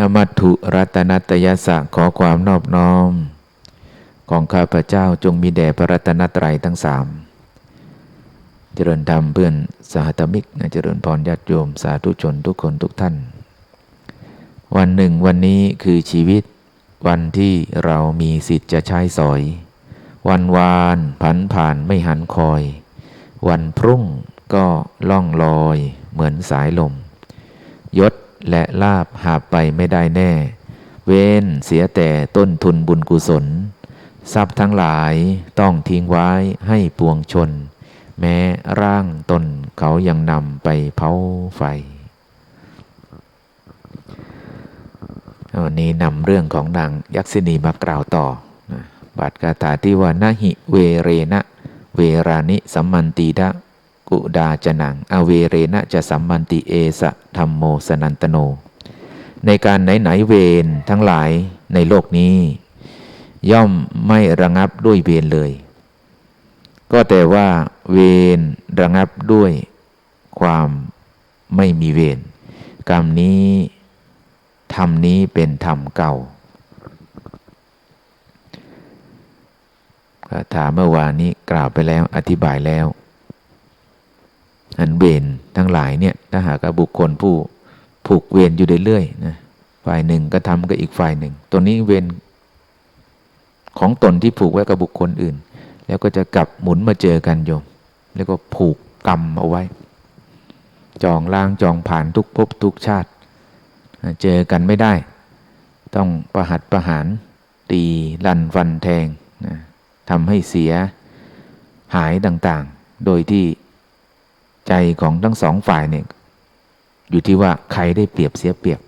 นมัตถุรัตนัตยสะขอความนอบน้อม ของข้าพเจ้าจงมีแด่พระรัตนตรัยทั้งสาม เจริญธรรมเพื่อนสหธมิกนะเจริญพรญาติโยมสาธุชนทุกคนทุกท่าน วันหนึ่งวันนี้คือชีวิต วันที่เรามีสิทธิ์จะใช้สอย วันวานผันผ่านไม่หันคอย วันพรุ่งก็ล่องลอยเหมือนสายลมยศ และลาบหาไปไม่ได้แน่ เว้นเสียแต่ต้นทุนบุญกุศล ทรัพย์ทั้งหลายต้องทิ้งไว้ให้ปวงชน แม้ร่างตนเขายังนำไปเผาไฟ วันนี้นำเรื่องของนางยักษินีมากล่าวต่อ บาทคาถาที่ว่านาหิเวเรนะ เวรานิสัมมันติดะ กุดาจนัง อเวเรนะจะสัมมันติเอสะธรรมโมสนันตโน ในการไหนไหนเวรทั้งหลายในโลกนี้ ย่อมไม่ระงับด้วยเวรเลย ก็แต่ว่าเวรระงับด้วยความไม่มีเวรกรรมนี้ธรรมนี้เป็นธรรมเก่าถามเมื่อวานนี้กล่าวไปแล้วอธิบายแล้ว อันเวรทั้งหลายเนี่ยถ้าหากบุคคลผู้ผูกเวรอยู่เรื่อยๆนะฝ่ายหนึ่งก็ทำกับอีกฝ่ายหนึ่ง ตัวนี้เวรของตนที่ผูกไว้กับบุคคลอื่น แล้วก็จะกลับหมุนมาเจอกันโยม แล้วก็ผูกกรรมเอาไว้ จองล้างจองผ่านทุกภพทุกชาติ เจอกันไม่ได้ ต้องประหัดประหาร ตีลันฟันแทงนะทำให้เสียหายต่างๆ โดยที่ ใจของทั้งสองฝ่ายเนี่ยอยู่ที่ว่าใครได้เปรียบเสียเปรียบ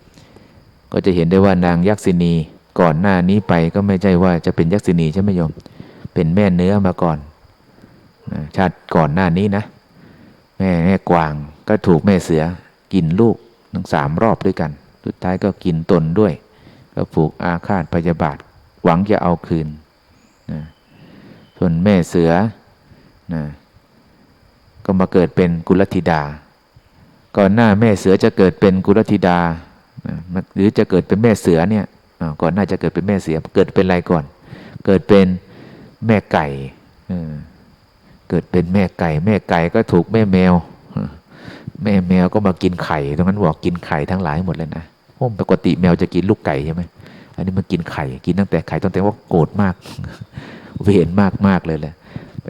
ก็จะเห็นได้ว่านางยักษินีก่อนหน้านี้ไปก็ไม่ใช่ว่าจะเป็นยักษินีใช่ไหมโยม เป็นแม่เนื้อมาก่อน ชาติก่อนหน้านี้นะ แม่แม่กวางก็ถูกแม่เสือกินลูกทั้งสามรอบด้วยกัน สุดท้ายก็กินตนด้วย ก็ผูกอาฆาตพยาบาท หวังจะเอาคืนนะส่วนแม่เสือนะ ก็มาเกิดเป็นกุลธิดา ก่อนหน้าแม่เสือจะเกิดเป็นกุลธิดา หรือจะเกิดเป็นแม่เสือเนี่ยก่อนหน้าจะเกิดเป็นแม่เสือ เกิดเป็นอะไรก่อน เกิดเป็นแม่ไก่เกิดเป็นแม่ไก่ แม่ไก่ก็ถูกแม่แมว แม่แมวก็มากินไข่ตรงนั้นบอกกินไข่ทั้งหลายหมดเลยนะโอ้ปกติแมวจะกินลูกไก่ใช่ไหมอันนี้มันกินไข่กินตั้งแต่ไข่ตั้งแต่ว่าโกรธมาก เวรมากมากเลยแหละ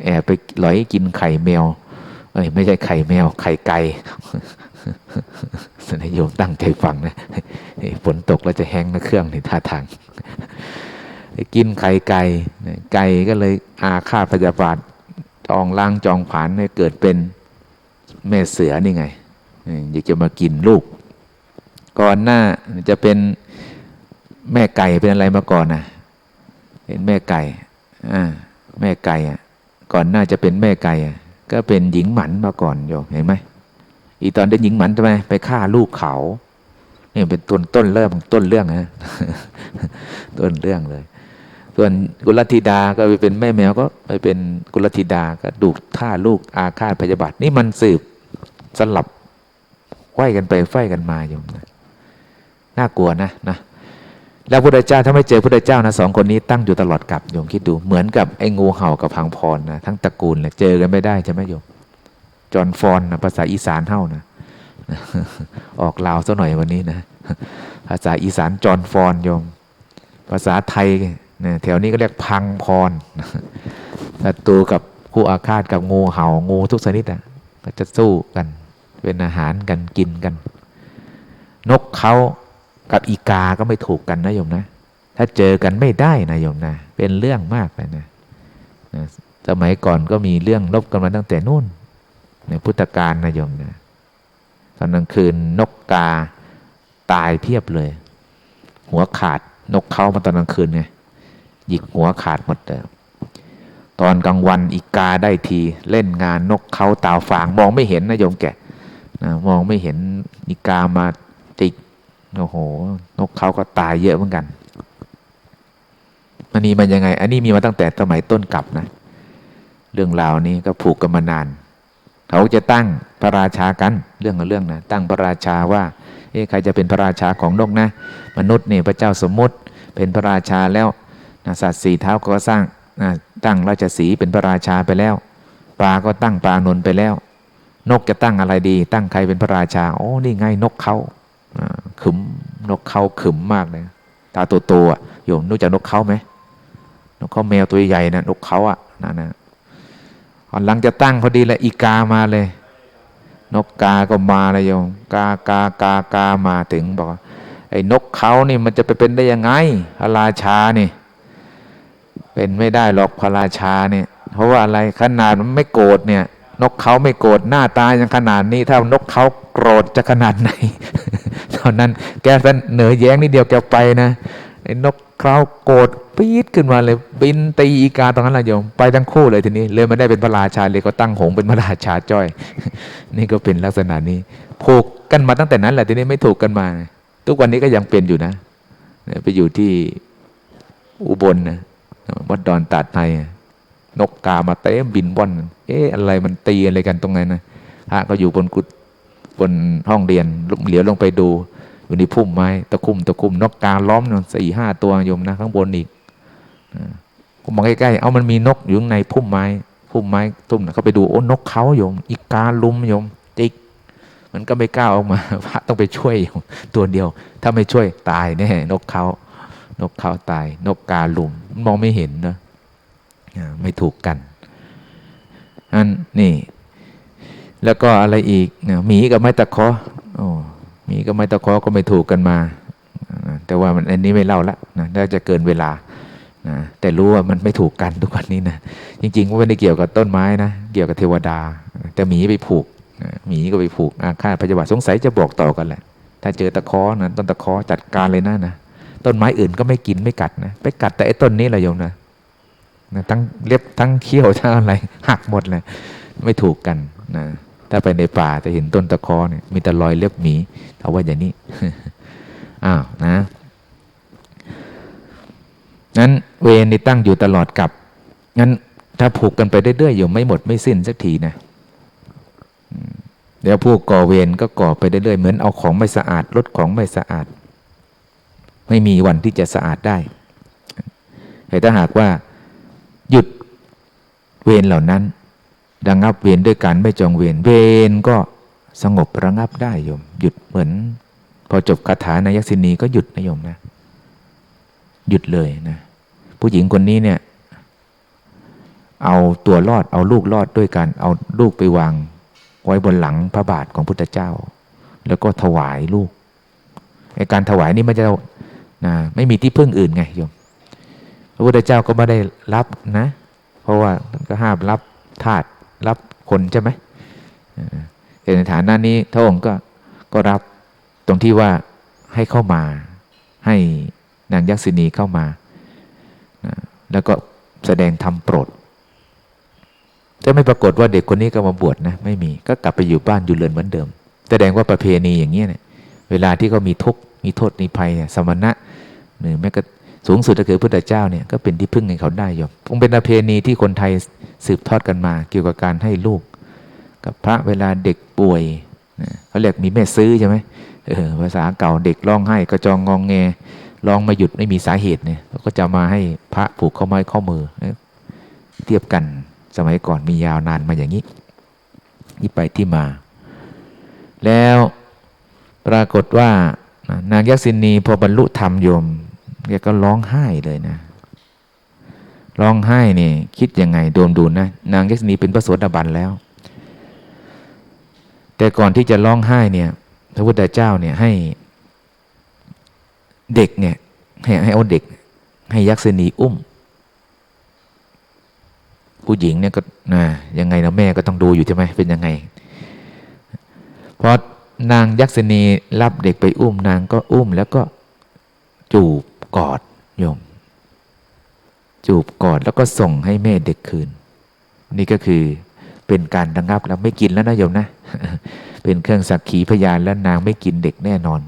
แอบไปหลอยกินไข่แมว เอ้ยไม่ใช่ไข่แมว ไข่ไก่สนโยมตั้งใจฟังนะฝนตกแล้วจะแห้งนะเครื่องในท่าทางกินไข่ไก่ไก่ก็เลยอาฆาตพยาบาทจองล่างจองผานให้เกิดเป็นแม่เสือนี่ไงอยากจะมากินลูก ก่อนหน้าจะเป็นแม่ไก่เป็นอะไรมาก่อนนะเป็นแม่ไก่อ่าแม่ไก่อะก่อนหน้าจะเป็นแม่ไก่อะ ก็เป็นหญิงหมันมาก่อนโยมเห็นไหมอีตอนเป็นหญิงหมันทำไมไปฆ่าลูกเขาเนี่ยเป็นต้นต้นเริ่มต้นเรื่องนะต้นเรื่องเลย ส่วนกุลธิดาก็ไปเป็นแม่แมวก็ไปเป็นกุลธิดาก็ดูฆ่าลูกอาฆาตพยาบาทนี่มันสืบสลับไหวกันไปไฟกันมาโยมนะน่ากลัวนะนะ แล้วพระเจ้าถ้าไม่เจอพระเจ้านะสองคนนี้ตั้งอยู่ตลอดกับโยมคิดดูเหมือนกับไอ้งูเห่ากับพังพรนะทั้งตระกูลเลยเจอกันไม่ได้ใช่ไหมโยมจอนฟอนนะภาษาอีสานเท่านะออกลาวซะหน่อยวันนี้นะภาษาอีสานจอนฟอนโยม ภาษาไทยเนี่ยแถวนี้ก็เรียกพังพรศัตรูกับคู่อาฆาตกับงูเห่างูทุกชนิดอะก็จะสู้กัน เป็นอาหารกันกินกัน นกเขา กับอีกาก็ไม่ถูกกันนะโยมนะ ถ้าเจอกันไม่ได้นะโยมนะ เป็นเรื่องมากเลยนะนะสมัยก่อนก็มีเรื่องลบกันมาตั้งแต่นู่น ในพุทธกาลนะโยมนะตอนกลางคืนนกกาตายเพียบเลย หัวขาดนกเขามาตอนกลางคืนไงหยิกหัวขาดหมดเลยตอนกลางวันอีกาได้ทีเล่นงานนกเขาตาฝาง มองไม่เห็นนะโยมแกนะมองไม่เห็นอีกามา โอ้โห นกเขาก็ตายเยอะเหมือนกันมันมีมันยังไง อันนี้มีมาตั้งแต่สมัยต้นกลับนะ เรื่องราวนี้ก็ผูกกันมานาน เขาจะตั้งพระราชากันเรื่องกับเรื่องนะตั้งพระราชาว่า เอ๊ะใครจะเป็นพระราชาของนกนะ มนุษย์เนี่ยพระเจ้าสมมุติเป็นพระราชาแล้วนะสัตว์สี่เท้าก็สร้างนะตั้งราชสีเป็นพระราชาไปแล้วปลาก็ตั้งปลานนไปแล้ว นกจะตั้งอะไรดี ตั้งใครเป็นพระราชา โอ้นี่ไงนกเขา ขึมนกเขาขึมมากเลยตาโตๆอะโยมรู้จักนกเขาไหมนกเขาแมวตัวใหญ่นะนกเขาอะนั่นนะตอนหลังจะตั้งพอดีแหละอีกามาเลย นกกาก็มาเลยโยมกากากากามาถึงบอกไอ้นกเขานี่มันจะไปเป็นได้ยังไงพระราชานี่ เป็นไม่ได้หรอกพระราชาเนี่ย เพราะว่าอะไรขนาดมันไม่โกรธเนี่ย นกเขาไม่โกรธหน้าตายังขนาดนี้ ถ้านกเขาโกรธจะขนาดไหน ตอนนั้น แกเสนเหนือแย้งนิดเดียวแกไปนะไอ้นกเขาวโกรธปี๊ดขึ้นมาเลยบินตีอีกาตรงนั้นละโยมไปทั้งคู่เลยทีนี้เลยไม่ได้เป็นพระราชาเลยก็ตั้งหงเป็นพระราชาจ้อย นี่ก็เป็นลักษณะนี้ผูกกันมาตั้งแต่นั้นแหละทีนี้ไม่ถูกกันมา ทุกวันนี้ก็ยังเป็นอยู่นะไปอยู่ที่อุบลนะวัดดอนตาดไทยนกกามาเต็มบินว่อนเอ๊ะอะไรมันตีอะไรกันตรงนั้นนะพระก็อยู่บนกุฏบนห้องเรียนเหลียวลงไปดู อยู่ในพุ่มไม้ตะคุ่มตะคุ่มนกกาล้อมนะสี่ห้าตัวโยมนะข้างบนอีกผมมองใกล้ๆเอามันมีนกอยู่ในพุ่มไม้พุ่มไม้ตุ้มนะเขาไปดูโอ้นกเขาโยม อีกาลุมโยมจิกมันก็ไม่กล้าออกมาพระต้องไปช่วยอยู่ตัวเดียว ถ้าไม่ช่วยตายแน่นกเขานกเขาตาย นกกาลุมมองไม่เห็นนะไม่ถูกกันอันนี่ แล้วก็อะไรอีกเนี่ยหมีกับไม้ตะเคอโอ้ มีกับไม้ตะเคอก็ไม่ถูกกันมา แต่ว่ามันอันนี้ไม่เล่าละนะน่าจะเกินเวลานะแต่รู้ว่ามันไม่ถูกกันทุกวันนี้นะจริงๆว่าไม่ได้เกี่ยวกับต้นไม้นะ เกี่ยวกับเทวดา แต่หมีไปผูกอ่าหมีก็ไปผูกอาฆาตพยาบาทสงสัยจะบอกต่อกันแหละ ถ้าเจอตะเคอนะต้นตะเคอจัดการเลยนะนะต้นไม้อื่นก็ไม่กินไม่กัดนะไปกัดแต่ไอ้ต้นนี้แหละโยมนะนะทั้งเล็บทั้งเขี้ยวทั้งอะไรหักหมดเลยไม่ถูกกันนะ ถ้าไปในป่าจะเห็นต้นตะคอเนี่ยมีแต่รอยเล็บหมีเอาว่าอย่างนี้อ้าวนะนั้นเวรนี่ตั้งอยู่ตลอดกับงั้นถ้าผูกกันไปเรื่อยๆอยู่ไม่หมดไม่สิ้นสักทีนะเดี๋ยวผู้ก่อเวรก็ก่อไปเรื่อยๆเหมือนเอาของไม่สะอาดลดของไม่สะอาด ไม่มีวันที่จะสะอาดได้แต่ถ้าหากว่าหยุดเวรเหล่านั้น ระงับเวรด้วยการไม่จองเวรเวรก็สงบระงับได้โยม หยุดเหมือน พอจบคาถานายักษินีก็หยุดนะโยมนะ หยุดเลยนะ ผู้หญิงคนนี้เนี่ย เอาตัวรอดเอาลูกรอดด้วยการเอาลูกไปวางไว้บนหลังพระบาทของพุทธเจ้า แล้วก็ถวายลูกไอการถวายนี่ไม่จะนะไม่มีที่พึ่งอื่นไงโยม พระพุทธเจ้าก็ไม่ได้รับนะ เพราะว่าก็ห้ามรับทาส รับคนใช่ไหมแต่ในฐานะนี้พระองค์ก็ก็รับตรงที่ว่าให้เข้ามา ให้นางยักษินีเข้ามา แล้วก็แสดงธรรมโปรดจะไม่ปรากฏว่าเด็กคนนี้ก็มาบวชนะไม่มีก็กลับไปอยู่บ้านอยู่เรือนเหมือนเดิม แสดงว่าประเพณีอย่างนี้เนี่ยเวลาที่เขามีทุกข์มีโทษมีภัยสมณะหรือแม้ก็ สูงสุดก็คือพุทธเจ้าเนี่ยก็เป็นที่พึ่งให้เขาได้โยมคงเป็นประเพณีที่คนไทยสืบทอดกันมา เกี่ยวกับการให้ลูก กับพระเวลาเด็กป่วยเขาเรียกมีแม่ซื้อใช่ไหมเออภาษาเก่าเด็กร้องไห้กระจองงองแงร้องมาหยุดไม่มีสาเหตุเนี่ยก็จะมาให้พระผูกข้อไม้ข้อมือ เทียบกันสมัยก่อนมียาวนานมาอย่างนี้ที่ไปที่มา แล้วปรากฏว่านางยักษินีพอบรรลุธรรมโยม แกก็ร้องไห้เลยนะ ร้องไห้นี่ คิดยังไงโดมดูนะ นางยักษินีเป็นพระโสดาบันแล้ว แต่ก่อนที่จะร้องไห้เนี่ย พระพุทธเจ้าเนี่ยให้เด็กเนี่ย ให้ให้เอาเด็ก ให้ยักษินีอุ้ม ผู้หญิงเนี่ยก็นะยังไงนะแม่ก็ต้องดูอยู่ใช่ไหมเป็นยังไงพอนางยักษินีรับเด็กไปอุ้มนางก็อุ้มแล้วก็จูบ กอดโยม จูบกอดแล้วก็ส่งให้แม่เด็กคืน นี่ก็คือเป็นการระงับแล้วไม่กินแล้วนะโยมนะ เป็นเครื่องสักขีพยานแล้วนางไม่กินเด็กแน่นอน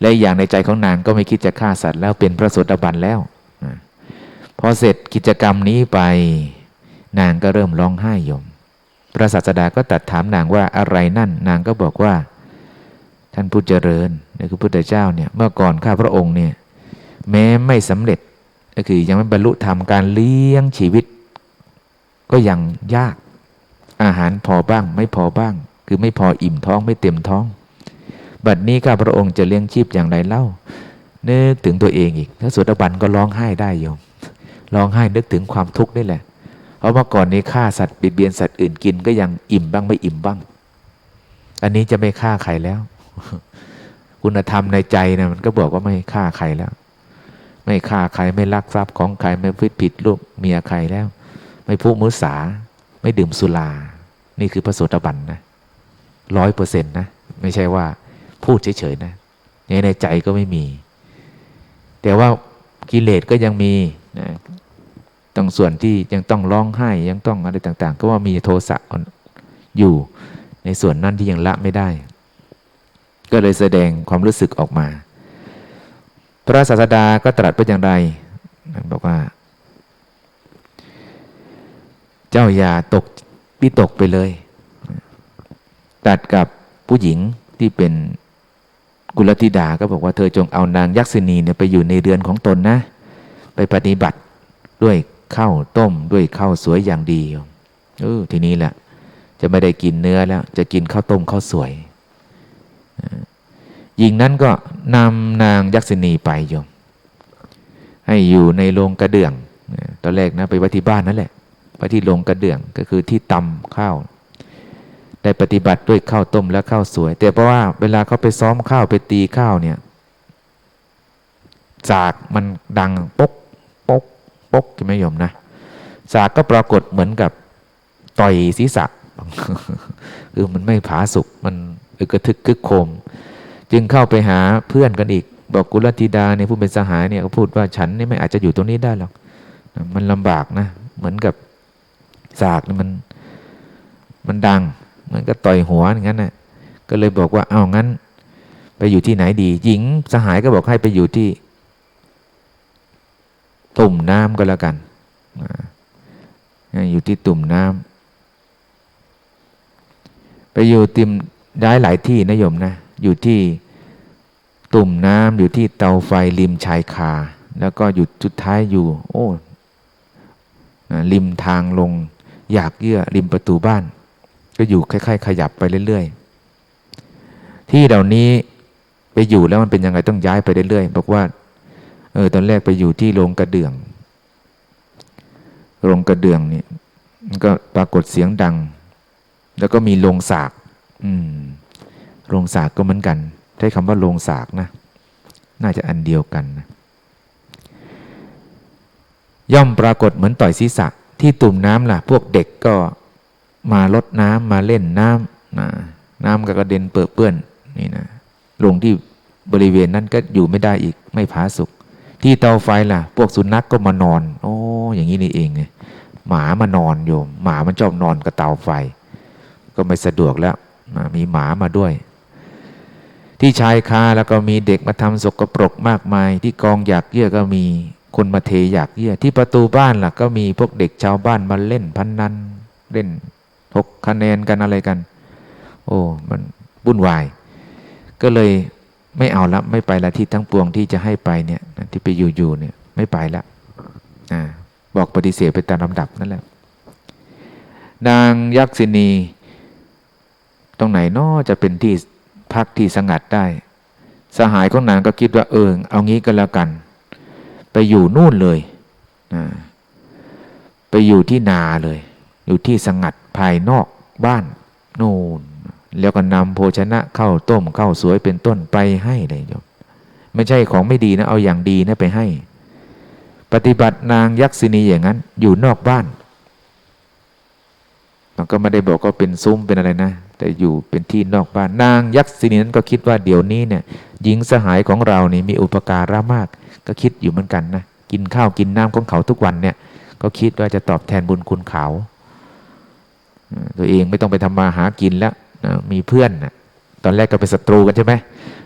และอย่างในใจของนางก็ไม่คิดจะฆ่าสัตว์แล้วเป็นพระโสดาบันแล้วพอเสร็จกิจกรรมนี้ไป นางก็เริ่มร้องไห้โยม พระศาสดาก็ตัดถามนางว่าอะไรนั่น นางก็บอกว่า ท่านผู้เจริญนี่คือพุทธเจ้าเนี่ย เมื่อก่อนข้าพระองค์เนี่ย แม้ไม่สำเร็จ ก็คือยังไม่บรรลุธรรมการเลี้ยงชีวิต ก็ยังยาก อาหารพอบ้าง ไม่พอบ้าง คือไม่พออิ่มท้องไม่เต็มท้อง บัดนี้ข้าพระองค์จะเลี้ยงชีพอย่างไรเล่านึกถึงตัวเองอีกถ้าสุดบันก็ร้องไห้ได้โยมร้องไห้นึกถึงความทุกข์ได้แหละเพราะเมื่อก่อนนี้ฆ่าสัตว์ปิดเบียนสัตว์อื่นกินก็ยังอิ่มบ้างไม่อิ่มบ้าง อันนี้จะไม่ฆ่าใครแล้ว คุณธรรมในใจนะมันก็บอกว่าไม่ฆ่าใครแล้ว ไม่ฆ่าใครไม่ลักทรัพย์ของใครไม่ผิดผิดลูกเมียใครแล้ว ไม่พูดมุสา ไม่ดื่มสุรา นี่คือพระโสดาบันนะร้อยเปอร์เซ็นต์นะ ไม่ใช่ว่าพูดเฉยๆนะในใจก็ไม่มี แต่ว่ากิเลสก็ยังมีนะตรงส่วนที่ยังต้องร้องไห้ยังต้องอะไรต่าง ๆ ก็ว่ามีโทสะอยู่ในส่วนนั้นที่ยังละไม่ได้ ก็เลยแสดงความรู้สึกออกมา พระศาสดาก็ตรัสไปอย่างไรบอกว่า เจ้าอย่าตกพิตกไปเลย ตัดกับผู้หญิงที่เป็นกุลธิดาก็บอกว่าเธอจงเอานางยักษินีเนี่ยไปอยู่ในเรือนของตนนะ ไปปฏิบัติด้วยข้าวต้มด้วยข้าวสวยอย่างดีเออทีนี้แหละจะไม่ได้กินเนื้อแล้ว จะกินข้าวต้มข้าวสวย หญิงนั้นก็นำนางยักษินีไปโยม ให้อยู่ในโรงกระเดื่อง ตอนแรกนะไปไว้ที่บ้านนั่นแหละไปที่โรงกระเดื่องก็คือที่ตำข้าว ได้ปฏิบัติด้วยข้าวต้มและข้าวสวย แต่เพราะว่าเวลาเขาไปซ้อมข้าวไปตีข้าวเนี่ยจากมันดังปกปกปกจะไม่ยอมนะจากก็ปรากฏเหมือนกับต่อยศีรษะคือมันไม่ผาสุกมันอึกระทึกกึกโคม จึงเข้าไปหาเพื่อนกันอีก บอกกุลธิดาเนี่ยผู้เป็นสหายเนี่ยก็พูดว่าฉันนี่ไม่อาจจะอยู่ตรงนี้ได้หรอกมันลำบากนะ เหมือนกับสากนี่มันมันดังมันก็ต่อยหัวอย่างนั้นนะก็เลยบอกว่าเอางั้น ไปอยู่ที่ไหนดี หญิงสหายก็บอกให้ไปอยู่ที่ ตุ่มน้ำก็แล้วกันอยู่ที่ตุ่มน้ำไปอยู่ติมได้หลายที่นะโยมนะ อยู่ที่ตุ่มน้ำอยู่ที่เตาไฟริมชายคา แล้วก็อยู่จุดท้ายอยู่ โอ้ริมทางลง อยากเยื่อริมประตูบ้าน ก็อยู่คล้ายๆ ขยับไปเรื่อยๆ ที่เหล่านี้ไปอยู่แล้วมันเป็นยังไงต้องย้ายไปเรื่อยๆบอกว่าเออตอนแรกไปอยู่ที่โรงกระเดื่องโรงกระเดื่องนี่มันก็ปรากฏเสียงดัง แล้วก็มีโรงสาก อืม โรงสากก็เหมือนกัน ใช้คำว่าโรงสากนะ น่าจะอันเดียวกันนะย่อมปรากฏเหมือนต่อยศีรษะ ที่ตุ่มน้ำล่ะ พวกเด็กก็มาลดน้ำมาเล่นน้ำนะน้ำก็กระเด็นเปื้อเปื้อนนี่นะลงที่บริเวณนั้นก็อยู่ไม่ได้อีกไม่ผาสุก ที่เตาไฟล่ะ พวกสุนัขกก็มานอน โอ้อย่างนี้นี่เองไงหมามานอนโยม หมามันชอบนอนกับเตาไฟ ก็ไม่สะดวกแล้วมีหมามาด้วย ที่ชายคาแล้วก็มีเด็กมาทำสกปรกมากมาย ที่กองอยากเยื่อก็มีคนมาเทอยากเยื่อที่ประตูบ้านล่ะก็มีพวกเด็กชาวบ้านมาเล่นพันนันเล่นทกคะแนนกันอะไรกัน โอ้มันวุ่นวาย ก็เลยไม่เอาละไม่ไปละที่ทั้งปวงที่จะให้ไปเนี่ยที่ไปอยู่ๆเนี่ยไม่ไปละอ่าบอกปฏิเสธไปตามลำดับนั่นแหละ นางยักษินี ตรงไหนนอจะเป็นที่ พักที่สงัดได้ สหายของนางก็คิดว่าเออเอางี้ก็แล้วกัน ไปอยู่นู่นเลยนะไปอยู่ที่นาเลย อยู่ที่สงัดภายนอกบ้านนู่นแล้วก็นำโภชนะเข้าต้มเข้าสวยเป็นต้นไปให้เลยโยมไม่ใช่ของไม่ดีนะ เอาอย่างดีนะไปให้ ปฏิบัตินางยักษินีอย่างนั้น อยู่นอกบ้านมันก็ไม่ได้บอกก็เป็นซุ้มเป็นอะไรนะ แต่อยู่เป็นที่นอกบ้านนางยักษินีนั้นก็คิดว่าเดี๋ยวนี้เนี่ยหญิงสหายของเรานี่มีอุปการะมาก ก็คิดอยู่เหมือนกันนะกินข้าวกินน้ำของเขาทุกวันเนี่ย ก็คิดว่าจะตอบแทนบุญคุณเขาตัวเองไม่ต้องไปทำมาหากินแล้วนะมีเพื่อนนะตอนแรกก็เป็นศัตรูกันใช่ไหม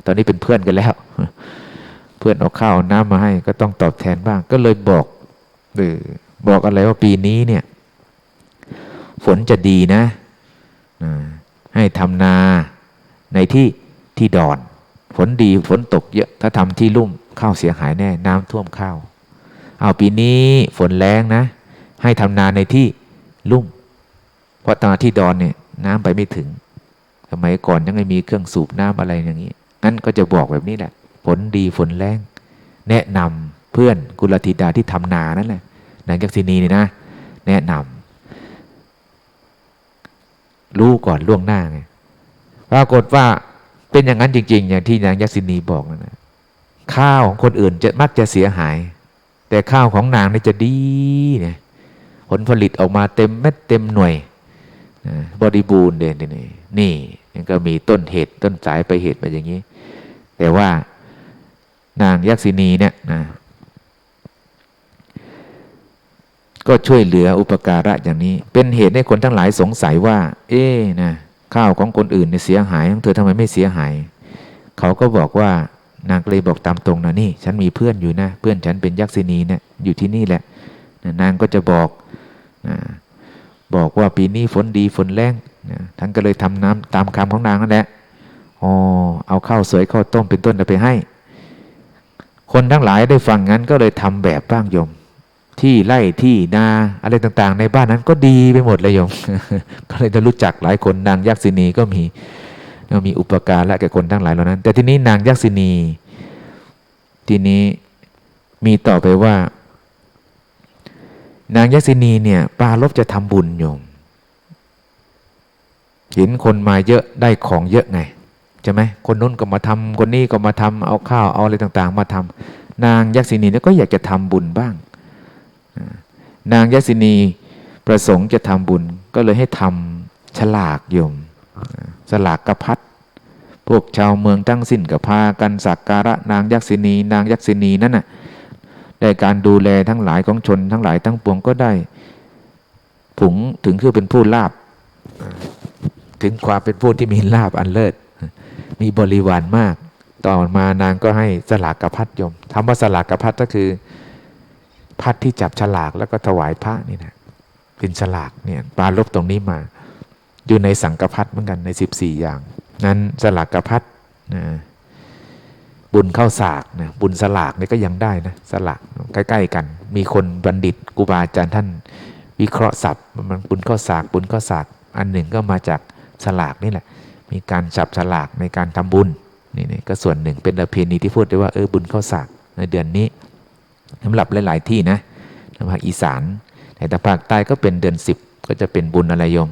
ตอนนี้เป็นเพื่อนกันแล้ว เพื่อนเอาข้าวน้ำมาให้ ก็ต้องตอบแทนบ้าง ก็เลยบอกเออบอกอะไรว่าปีนี้เนี่ย ฝนจะดีนะ ให้ทำนาในที่ที่ดอนฝนดีฝนตกเยอะถ้าทำที่ลุ่มข้าวเสียหายแน่ น้ำท่วมข้าว เอาปีนี้ฝนแรงนะ ให้ทำนาในที่ลุ่ม เพราะตอนที่ดอนเนี่ยน้ำไปไม่ถึง สมัยก่อนยังไม่มีเครื่องสูบน้ำอะไรอย่างนี้งั้นก็จะบอกแบบนี้แหละฝนดีฝนแรงแนะนำเพื่อนกุลธิดาที่ทำนานั่นแหละนางยักษินีนี่นะ แนะนำ รู้ก่อนล่วงหน้าไงปรากฏว่าเป็นอย่างนั้นจริง ๆ อย่างที่นางยักษินีบอกนะข้าวของคนอื่นจะมักจะเสียหาย แต่ข้าวของนางนี่จะดีเนี่ยผลผลิตออกมาเต็มเม็ดเต็มหน่วยนะบริบูรณ์เด่นนี่นี่มันก็มีต้นเหตุต้นสายไปเหตุมาอย่างนี้ แต่ว่านางยักษินีเนี่ยนะ ก็ช่วยเหลืออุปการะอย่างนี้ เป็นเหตุให้คนทั้งหลายสงสัยว่า เอ๊นะข้าวของคนอื่นเนี่ยเสียหายของเธอทำไมไม่เสียหาย เขาก็บอกว่านางเลยบอกตามตรงนะนี่ ฉันมีเพื่อนอยู่นะ เพื่อนฉันเป็นยักษินีเนี่ยอยู่ที่นี่แหละนางก็จะบอกนะบอกว่าปีนี้ฝนดีฝนแรงนะท่านก็เลยทำน้ำตามคำของนางนั่นแหละอ๋อเอาข้าวสวยข้าวต้มเป็นต้นไปให้ คนทั้งหลายได้ฟังงั้นก็เลยทำแบบบ้างโยม ที่ไร่ที่นาอะไรต่างๆ ในบ้านนั้นก็ดีไปหมดเลยโยม ก็เลยจะรู้จักหลายคนนางยักษินีก็มีมีอุปการละแก่คนทั้งหลายเหล่านั้น แต่ทีนี้นางยักษินี ทีนี้มีต่อไปว่า นางยักษินีเนี่ยปาลบจะทำบุญโยม เห็นคนมาเยอะได้ของเยอะไงใช่ไหมคนนู้นก็มาทำคนนี้ก็มาทำเอาข้าวเอาอะไรต่าง ๆ มาทำนางยักษินีเนี่ยก็อยากจะทำบุญบ้าง นางยักษินีประสงค์จะทำบุญก็เลยให้ทำฉลากโยมฉลากกระพัดพวกชาวเมืองทั้งสิ้นก็พากันสักการะนางยักษินี นางยักษินีนั่นน่ะได้การดูแลทั้งหลายของชนทั้งหลายทั้งปวงก็ได้ผุงถึงคือเป็นผู้ลาบ ถึงความเป็นผู้ที่มีลาบอันเลิศ มีบริวารมาก ต่อมานางก็ให้สลากกระพัดโยมคำว่าสลากกระพัดก็คือ พัดที่จับฉลากแล้วก็ถวายพระนี่นะเป็นฉลากเนี่ยปลาลบตรงนี้มา อยู่ในสังกพัดเหมือนกันใน 14 อย่าง นั้นสลากกพัดนะบุญเข้าสากนะบุญสลากนี่ก็ยังได้นะสลากใกล้ ๆ กัน มีคนบัณฑิตกูบาอาจารย์ท่าน วิเคราะห์ศัพท์มันบุญเข้าสากบุญเข้าสากอันหนึ่งก็มาจากสลากนี่แหละ มีการจับฉลากในการทำบุญนี่นี่ก็ส่วนหนึ่งเป็นประเพณีที่พูดได้ว่าเออบุญเข้าสากในเดือนนี้ สำหรับหลาย ๆ ที่นะทางภาคอีสานแต่ภาคใต้ก็เป็นเดือนสิบก็จะเป็นบุญอะไรโยม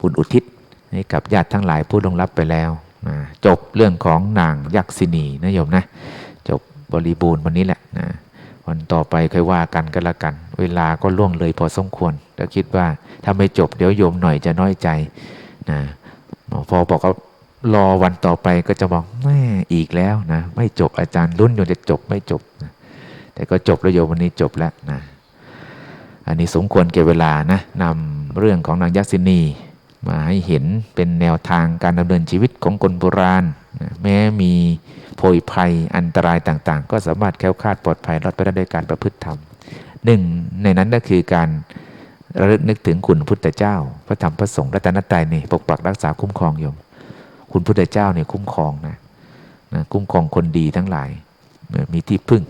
บุญอุทิศให้กับญาติทั้งหลายผู้ลงรับไปแล้วนะจบเรื่องของนางยักษินีนะโยมนะ จบบริบูรณ์วันนี้แหละนะวันต่อไปค่อยว่ากันก็แล้วกัน เวลาก็ล่วงเลยพอสมควรแต่คิดว่าถ้าไม่จบเดี๋ยวโยมหน่อยจะน้อยใจนะพอบอกว่ารอวันต่อไปก็จะบอกแม่อีกแล้วนะไม่จบอาจารย์รุ่นโยมจะจบไม่จบนะ แต่ก็จบแล้วโยมวันนี้จบแล้วนะอันนี้สมควรเก็บเวลานะนำเรื่องของนางยักษินี มาให้เห็นเป็นแนวทางการดำเนินชีวิตของคนโบราณนะแม้มีโพยภัยอันตรายต่างๆ ก็สามารถแคล้วคลาดปลอดภัยรอดไปได้ด้วยการประพฤติธรรมหนึ่งในนั้นก็คือการระลึกนึกถึงคุณพุทธเจ้า พระธรรมพระสงฆ์รัตนตรัยนี่ปกปักรักษาคุ้มครองโยม คุณพุทธเจ้าเนี่ยคุ้มครองนะนะคุ้มครองคนดีทั้งหลายมีที่พึ่ง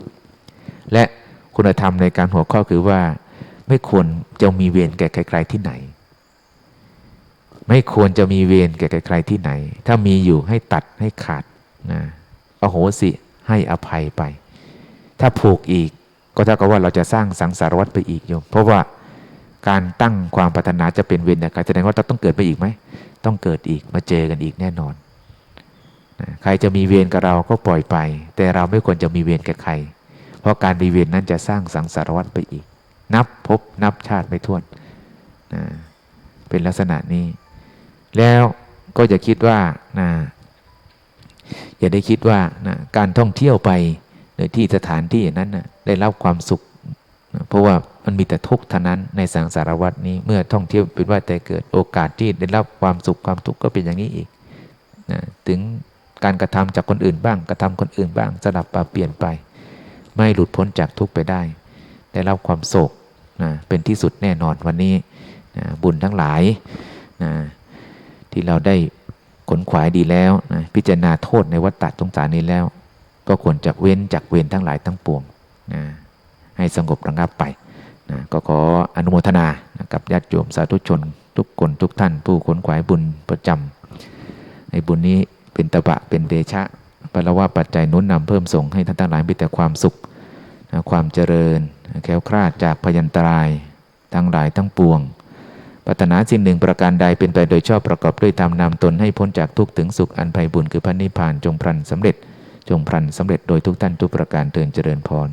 และคุณธรรมในการหัวข้อคือว่า ไม่ควรจะมีเวรแก่ใครๆที่ไหน ไม่ควรจะมีเวรแก่ใครๆที่ไหน ถ้ามีอยู่ให้ตัดให้ขาดนะอโหสิให้อภัยไป ถ้าผูกอีกก็เท่ากับว่าเราจะสร้างสังสารวัฏไปอีกโยม เพราะว่าการตั้งความปรารถนาจะเป็นเวรแต่แสดงว่าเราต้องเกิดไปอีกไหม ต้องเกิดอีกมาเจอกันอีกแน่นอนนะใครจะมีเวรกับเราก็ปล่อยไป แต่เราไม่ควรจะมีเวรกับใคร ราะการมีเวรนั้นจะสร้างสังสารวัฏไปอีก นับพบนับชาติไม่ถ้วนนะเป็นลักษณะนี้ แล้วก็จะคิดว่านะอย่าได้คิดว่านะการท่องเที่ยวไปในที่สถานที่อย่างนั้นนะได้รับความสุขนะเพราะว่ามันมีแต่ทุกข์เท่านั้นในสังสารวัฏนี้เมื่อท่องเที่ยวเป็นว่าแต่เกิดโอกาสที่ได้รับความสุขความทุกข์ก็เป็นอย่างนี้อีกนะถึงการกระทำจากคนอื่นบ้าง กระทำคนอื่นบ้างสลับปรับเปลี่ยนไป ไม่หลุดพ้นจากทุกข์ไปได้ ได้รับความโศกนะเป็นที่สุดแน่นอนวันนี้นะบุญทั้งหลายนะที่เราได้ขนขวายดีแล้วนะพิจารณาโทษในวัฏฏะสงสารนี้แล้ว ก็ควรจะเว้นจากเวรทั้งหลายทั้งปวงนะให้สงบระงับไปนะก็ขออนุโมทนานะกับญาติโยมสาธุชน ทุกคนทุกท่าน ผู้ขนขวายบุญประจำในบุญนี้เป็นตบะเป็นเดชะ ปรว่าปัจจัยนุนนำเพิ่มส่งให้ท่านทั้งหลายมีแต่ความสุขนะความเจริญแคล้วคลาดจากพยันตรายทั้งหลายทั้งปวงปัตนาสิ่งหนึ่งประการใดเป็นไปโดยชอบประกอบด้วยตามนำตนให้พ้นจากทุกข์ถึงสุขอันไพบุญคือพระนิพพานจงพลันสำเร็จ จงพลันสำเร็จโดยทุกท่านทุกประการเตือนเจริญพร